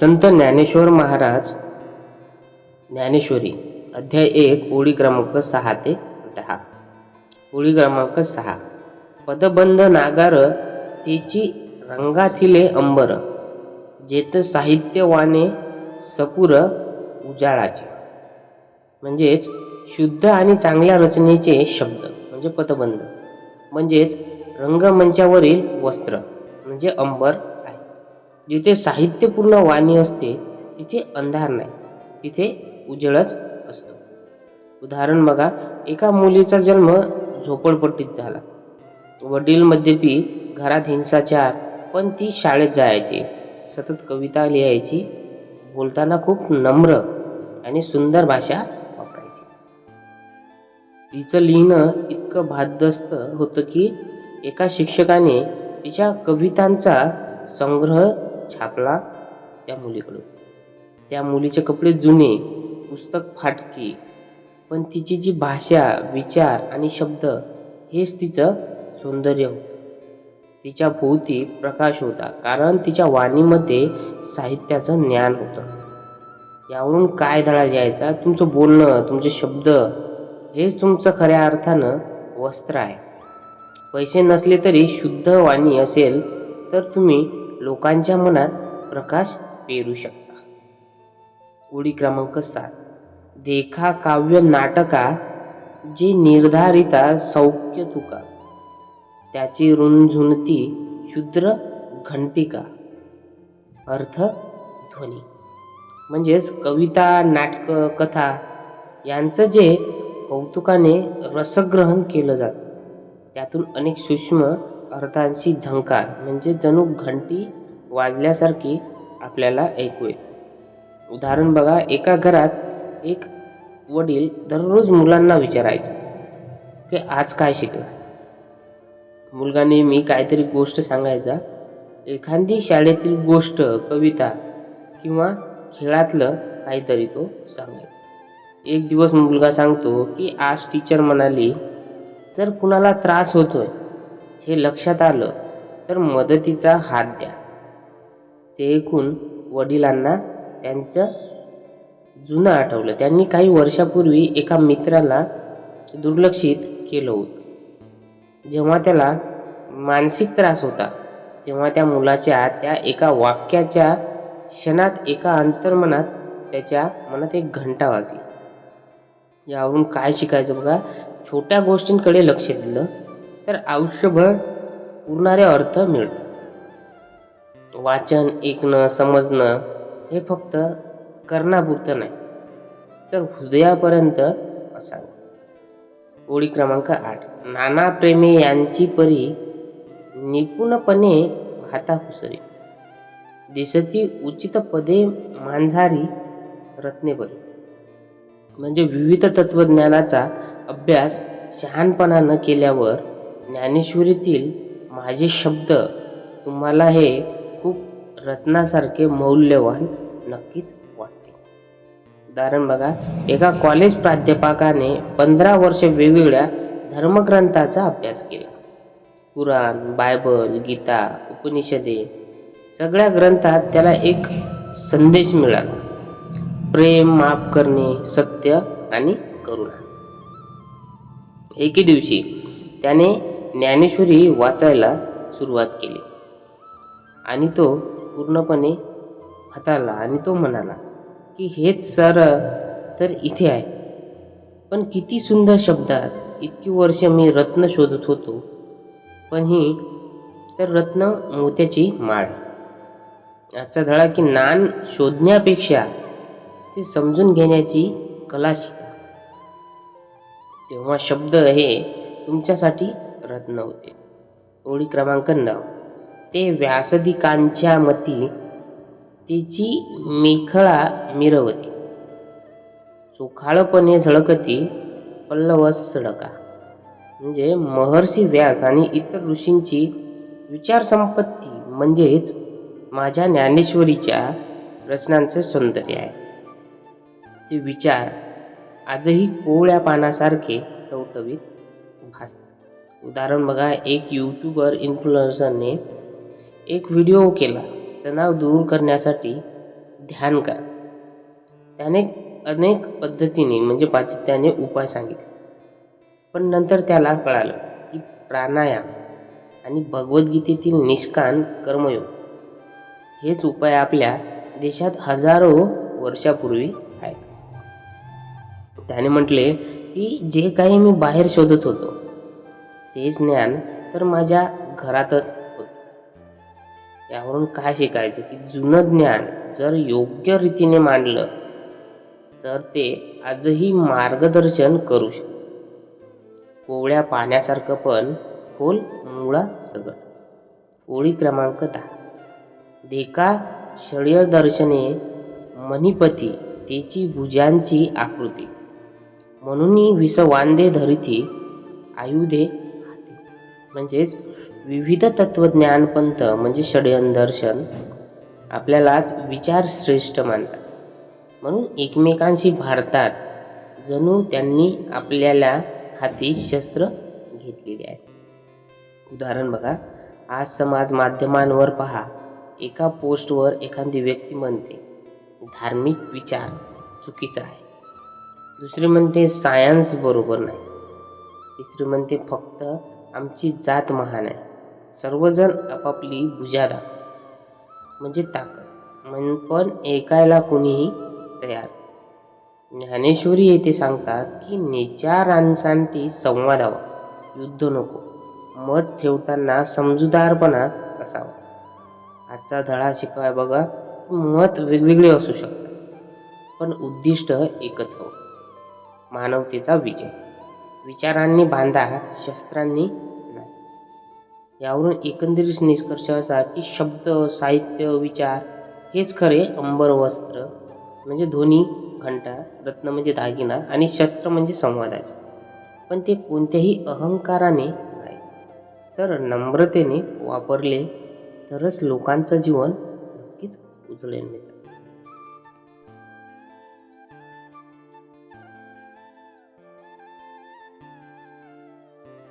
संत ज्ञानेश्वर महाराज ज्ञानेश्वरी अध्याय एक ओळी क्रमांक सहा ते दहा. ओळी क्रमांक सहा. पदबंध नागार तिची रंगाथिले अंबर जेत साहित्यवाने सपुर उजाळाचे. म्हणजेच शुद्ध आणि चांगल्या रचनेचे शब्द म्हणजे पदबंध. म्हणजेच रंगमंचावरील वस्त्र म्हणजे अंबर जिथे साहित्यपूर्ण वाणी असते तिथे अंधार नाही. तिथे उजळच असतो. उदाहरण बघा एका मुलीचा जन्म झोपडपट्टीत झाला. वडील मद्यपी घरात हिंसाचार पण ती शाळेत जायची. सतत कविता लिहायची बोलताना खूप नम्र आणि सुंदर भाषा वापरायची. तिचं लिहिणं इतकं भादस्त होतं की एका शिक्षकाने तिच्या कवितांचा संग्रह छापला त्या मुलीकडून. त्या मुलीचे कपडे जुने पुस्तक फाटके पण तिची जी भाषा विचार आणि शब्द हेच तिचं सौंदर्य होतं. तिच्या भोवती प्रकाश होता कारण तिच्या वाणीमध्ये साहित्याचं ज्ञान होतं. यावरून काय धडा यायचा तुमचं बोलणं तुमचे शब्द हेच तुमचं खऱ्या अर्थानं वस्त्र आहे. पैसे नसले तरी शुद्ध वाणी असेल तर तुम्ही लोकांच्या मनात प्रकाश पेरू शकता. ओळी क्रमांक सात. देखा काव्य नाटका जे निर्धारिता सौख्य तुका. त्याची रुंझुणती शुद्र घंटिका. अर्थ ध्वनी. म्हणजेच कविता नाटकं कथा यांचं जे कौतुकाने रसग्रहण केलं जातं त्यातून अनेक सूक्ष्म अर्थांशी झंकार म्हणजे जणू घंटी वाजल्यासारखी आपल्याला ऐकू येत उदाहरण बघा एका घरात एक वडील दररोज मुलांना विचारायचं की आज काय शिकलास? मुलगा नेहमी काहीतरी गोष्ट सांगायचा. एखादी शाळेतील गोष्ट कविता किंवा खेळातलं काहीतरी तो सांगायचा एक दिवस मुलगा सांगतो की आज टीचर म्हणाली जर कुणाला त्रास होतोय हे लक्षात आलं तर मदतीचा हात द्या. ते ऐकून वडिलांना त्यांचं जुनं आठवलं. त्यांनी काही वर्षापूर्वी एका मित्राला दुर्लक्षित केलं होतं. जेव्हा त्याला मानसिक त्रास होता तेव्हा त्या मुलाच्या त्या एका वाक्याच्या क्षणात एका अंतर्मनात त्याच्या मनात एक घंटा वाजली. यावरून काय शिकायचं बघा? छोट्या गोष्टींकडे लक्ष दिलं. तर आयुष्यभर उरणारे अर्थ मिळतात वाचन ऐकणं समजणं हे फक्त करणापुरतं नाही तर हृदयापर्यंत असावं. ओळी क्रमांक आठ. नाना प्रेमे यांची परी निपुणपणे भाता हुसरी देशाची उचित पदे मांझारी रत्नेपरी म्हणजे विविध तत्वज्ञानाचा अभ्यास शहाणपणानं केल्यावर ज्ञानेश्वरीतील माझे शब्द तुम्हाला हे खूप रत्नासारखे मौल्यवान नक्कीच वाटते. उदाहरण बघा एका कॉलेज प्राध्यापकाने पंधरा वर्ष वेगवेगळ्या धर्मग्रंथाचा अभ्यास केला. कुराण बायबल गीता उपनिषदे सगळ्या ग्रंथात त्याला एक संदेश मिळाला. प्रेम माफ करणे सत्य आणि करुणा. एके दिवशी त्याने ज्ञानेश्वरी वाचायला सुरुवात केली. आणि तो पूर्णपणे हाताळला आणि तो म्हणाला की हेच सर तर इथे आहे. पण किती सुंदर शब्दात इतकी वर्ष मी रत्न शोधत होतो. पण ही तर रत्न मोत्याची माळ. याचा धडा की नान शोधण्यापेक्षा ते समजून घेण्याची कला शिका. तेव्हा शब्द हे तुमच्यासाठी रत्न होते ओळी क्रमांक नऊ. ते व्यासदिकांच्या मती तिची मेखळा मिरवती. चोखाळपणे झळकती पल्लवस सडका. म्हणजे महर्षी व्यास आणि इतर ऋषींची विचार संपत्ती म्हणजेच माझ्या ज्ञानेश्वरीच्या रचनांचे सौंदर्य आहे. ते विचार आजही कोवळ्या पानासारखे टवटवीत भासतात. उदाहरण बघा एक यूट्यूबर इन्फ्लुएन्सरने एक व्हिडिओ केला. तणाव दूर करण्यासाठी ध्यान करा. त्याने अनेक पद्धतीने म्हणजे पाश्चित्याने उपाय सांगितले. पण नंतर त्याला कळालं की प्राणायाम आणि भगवद्गीतेतील निष्कान कर्मयोग हेच उपाय आपल्या देशात हजारो वर्षापूर्वी आहेत. त्याने म्हटले की जे काही मी बाहेर शोधत होतो तेच ज्ञान तर माझ्या घरातच होतं. यावरून काय शिकायचं की जुनं ज्ञान जर योग्य रीतीने मांडलं तर ते आजही मार्गदर्शन करू शकते. कोवळ्या पाण्यासारखं पण खोल मुळा सगळं. ओळी क्रमांक दहा. देखा षड्य दर्शने मणिपती तेची भुजांची आकृती. म्हणून विसवांदे धरिती आयुधे म्हणजेच विविध तत्वज्ञानपंत म्हणजे षड्यदर्शन आपल्यालाच विचार श्रेष्ठ मानतात. म्हणून एकमेकांशी भारतात जणू त्यांनी आपल्याला हाती शस्त्र घेतलेले आहे उदाहरण बघा आज समाज माध्यमांवर पहा एका पोस्टवर एखादी व्यक्ती म्हणते धार्मिक विचार चुकीचा आहे. दुसरी म्हणते सायन्स बरोबर नाही. तिसरी म्हणते फक्त आमची जात महान आहे. सर्वजण आपापली गुजारा म्हणजे ताकद. म्हण पण ऐकायला कोणीही तयार. ज्ञानेश्वरी येथे सांगतात की निचारांसाठी संवाद हवा. युद्ध नको. मत ठेवताना समजूदारपणा असावा. आजचा धडा शिकवाय बघा मत वेगवेगळे असू शकतात. पण उद्दिष्ट एकच हवं. मानवतेचा विजय. विचारांनी बांधा शस्त्रांनी नाही. यावरून एकंदरीत निष्कर्ष असा की शब्द साहित्य विचार हेच खरे अंबर वस्त्र म्हणजे ध्वनी घंटा रत्न म्हणजे दागिना आणि शस्त्र म्हणजे संवादाचे. पण ते कोणत्याही अहंकाराने नाही. तर नम्रतेने वापरले तरच लोकांचं जीवन नक्कीच उजळेल मिळतं